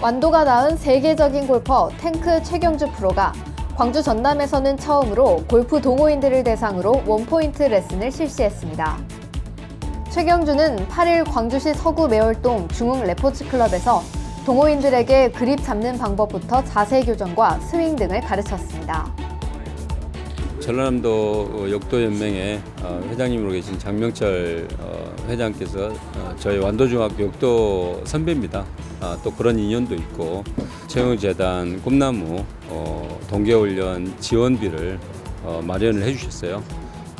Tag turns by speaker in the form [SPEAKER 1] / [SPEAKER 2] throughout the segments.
[SPEAKER 1] 완도가 낳은 세계적인 골퍼 탱크 최경주 프로가 광주 전남에서는 처음으로 골프 동호인들을 대상으로 원포인트 레슨을 실시했습니다. 최경주는 8일 광주시 서구 매월동 중흥 레포츠 클럽에서 동호인들에게 그립 잡는 방법부터 자세 교정과 스윙 등을 가르쳤습니다.
[SPEAKER 2] 전라남도 역도연맹의 어, 회장님으로 계신 장명철 어, 회장께서 어, 저희 완도중학교 역도 선배입니다. 아, 또 그런 인연도 있고 채용재단 꿈나무 어, 동계훈련 지원비를 어, 마련을 해주셨어요.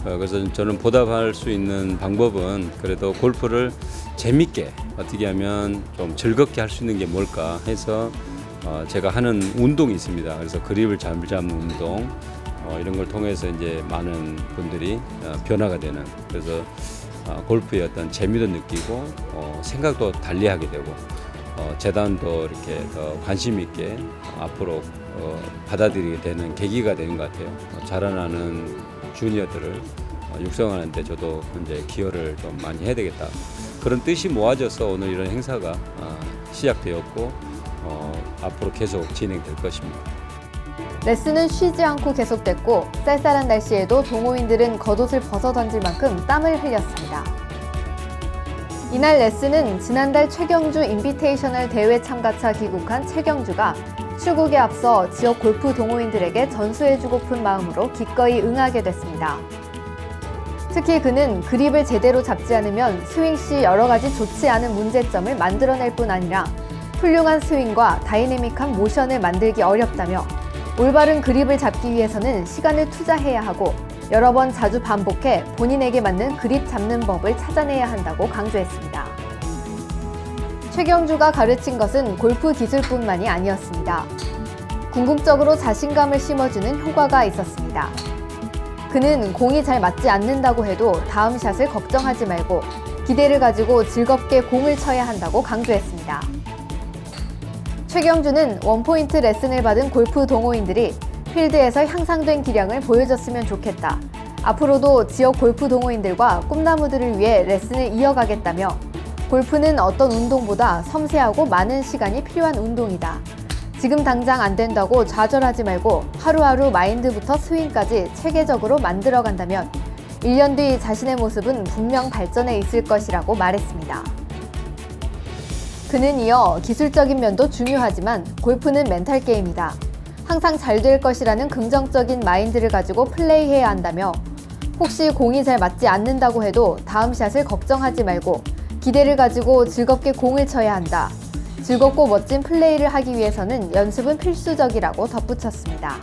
[SPEAKER 2] 어, 그래서 저는 보답할 수 있는 방법은 그래도 골프를 재밌게 어떻게 하면 좀 즐겁게 할 수 있는 게 뭘까 해서 어, 제가 하는 운동이 있습니다. 그래서 그립을 잘 잡는 운동 어, 이런 걸 통해서 이제 많은 분들이 어, 변화가 되는 그래서 어, 골프의 어떤 재미도 느끼고 어, 생각도 달리하게 되고 어, 재단도 이렇게 더 관심 있게 앞으로 어, 받아들이게 되는 계기가 되는 것 같아요. 어, 자라나는 주니어들을 어, 육성하는데 저도 이제 기여를 좀 많이 해야 되겠다. 그런 뜻이 모아져서 오늘 이런 행사가 어, 시작되었고 어, 앞으로 계속 진행될 것입니다.
[SPEAKER 1] 레슨은 쉬지 않고 계속됐고 쌀쌀한 날씨에도 동호인들은 겉옷을 벗어 던질 만큼 땀을 흘렸습니다. 이날 레슨은 지난달 최경주 인비테이셔널 대회 참가차 귀국한 최경주가 출국에 앞서 지역 골프 동호인들에게 전수해주고픈 마음으로 기꺼이 응하게 됐습니다. 특히 그는 그립을 제대로 잡지 않으면 스윙 시 여러 가지 좋지 않은 문제점을 만들어낼 뿐 아니라 훌륭한 스윙과 다이내믹한 모션을 만들기 어렵다며 올바른 그립을 잡기 위해서는 시간을 투자해야 하고 여러 번 자주 반복해 본인에게 맞는 그립 잡는 법을 찾아내야 한다고 강조했습니다. 최경주가 가르친 것은 골프 기술뿐만이 아니었습니다. 궁극적으로 자신감을 심어주는 효과가 있었습니다. 그는 공이 잘 맞지 않는다고 해도 다음 샷을 걱정하지 말고 기대를 가지고 즐겁게 공을 쳐야 한다고 강조했습니다. 최경주는 원포인트 레슨을 받은 골프 동호인들이 필드에서 향상된 기량을 보여줬으면 좋겠다. 앞으로도 지역 골프 동호인들과 꿈나무들을 위해 레슨을 이어가겠다며 골프는 어떤 운동보다 섬세하고 많은 시간이 필요한 운동이다. 지금 당장 안 된다고 좌절하지 말고 하루하루 마인드부터 스윙까지 체계적으로 만들어 간다면 1년 뒤 자신의 모습은 분명 발전해 있을 것이라고 말했습니다. 그는 이어 기술적인 면도 중요하지만 골프는 멘탈 게임이다. 항상 잘 될 것이라는 긍정적인 마인드를 가지고 플레이해야 한다며 혹시 공이 잘 맞지 않는다고 해도 다음 샷을 걱정하지 말고 기대를 가지고 즐겁게 공을 쳐야 한다. 즐겁고 멋진 플레이를 하기 위해서는 연습은 필수적이라고 덧붙였습니다.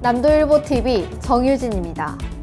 [SPEAKER 1] 남도일보 TV 정유진입니다.